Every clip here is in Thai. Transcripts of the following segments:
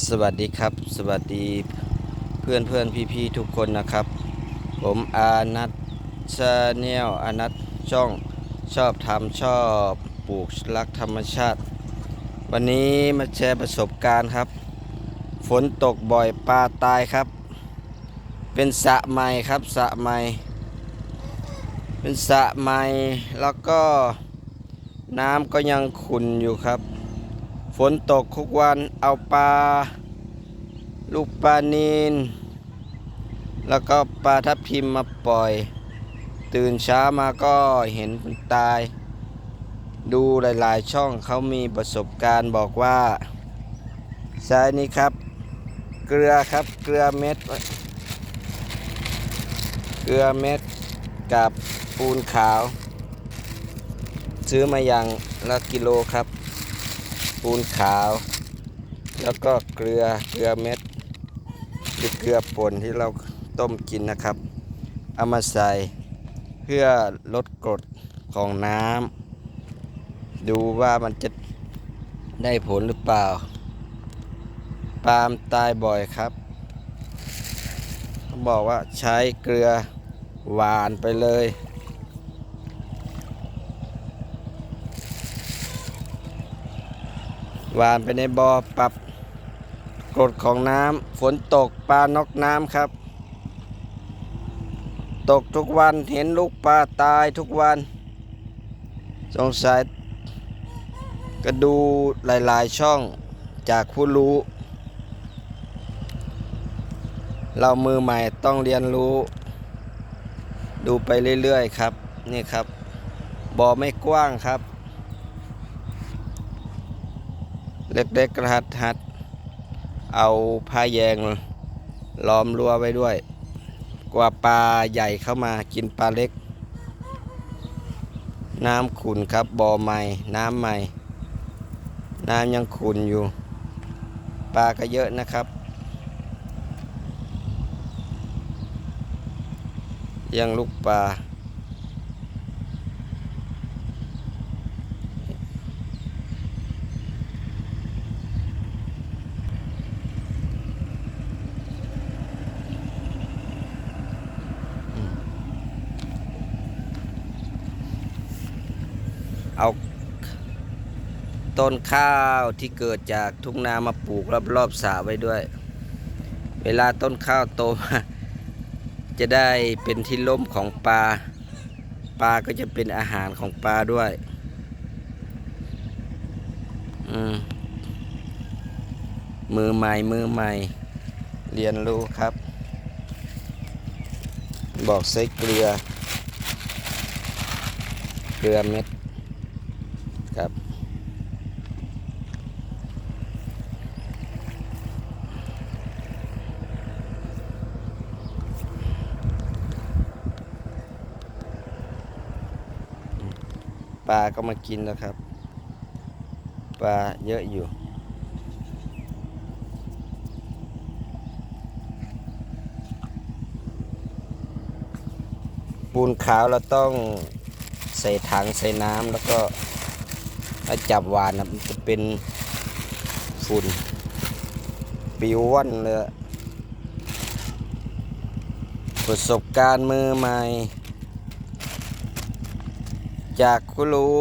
สวัสดีครับ สวัสดีเพื่อนเพื่อนพี่พี่ๆทุกคนนะครับ ผมอานัทชาแนลอานัทช่องชอบทำชอบปลูกรักธรรมชาติ วันนี้มาแชร์ประสบการณ์ครับ ฝนตกบ่อยปลาตายครับ เป็นสะใหม่ครับสะใหม่ เป็นสะใหม่แล้วก็น้ำก็ยังขุ่นอยู่ครับ ฝนตกทุกวันเอาปลา ลูกปลานีนแล้วก็ปลาทับทิมมาปล่อย ตื่นเช้ามาก็เห็นมันตาย ดูหลายๆช่องเขามีประสบการณ์บอกว่าใช้นี่ครับ เกลือครับเกลือเม็ด เกลือเม็ดกับปูนขาว ซื้อมาอย่างละกิโลครับ ปูนขาว แล้วก็เกลือเกลือเม็ดหรือเกลือป่นที่เราต้มกินนะครับ เอามาใส่เพื่อลดกรดของน้ำดูว่ามันจะได้ผลหรือเปล่า ปาล์มตายบ่อยครับเขาบอกว่าใช้เกลือหวานไปเลย หวานไปในบ่อปรับกรดของน้ำฝนตกปลานอกน้ำครับ ตกทุกวันเห็นลูกปลาตายทุกวัน สงสัยก็ดูหลายๆช่องจากผู้รู้ เรามือใหม่ต้องเรียนรู้ ดูไปเรื่อยๆครับ นี่ครับบ่อไม่กว้างครับ เล็กๆกระหัดหัด เอาผ้าแยงล้อมรั้วไว้ด้วย กว่าปลาใหญ่เข้ามากินปลาเล็ก น้ำขุ่นครับบ่อใหม่น้ำใหม่ น้ำยังขุ่นอยู่ ปลาก็เยอะนะครับ ยังลูกปลา เอาต้นข้าวที่เกิดจากทุ่งนามาปลูกรอบๆสระไว้ด้วย เวลาต้นข้าวโตมาจะได้เป็นที่ล้มของปลา ปลาก็จะเป็นอาหารของปลาด้วย อืม มือใหม่มือใหม่ เรียนรู้ครับ บอกใส่เกลือ เกลือเม็ด ครับ ปลาก็มากินแล้วครับ ปลาเยอะอยู่ปูนขาวเราต้องใส่ถังใส่น้ำแล้วก็ ถ้าจับหวานนะมันจะเป็นฝุ่นปิวว่อนเลยประสบการณ์มือใหม่ จากคุณรู้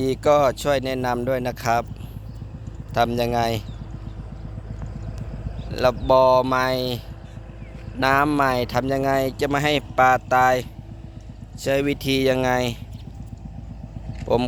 ดีๆ ก็ช่วยแนะนำด้วยนะครับทำยังไง ระบอใหม่ น้ำใหม่ทำยังไงจะไม่ให้ปลาตาย ใช้วิธียังไง ผม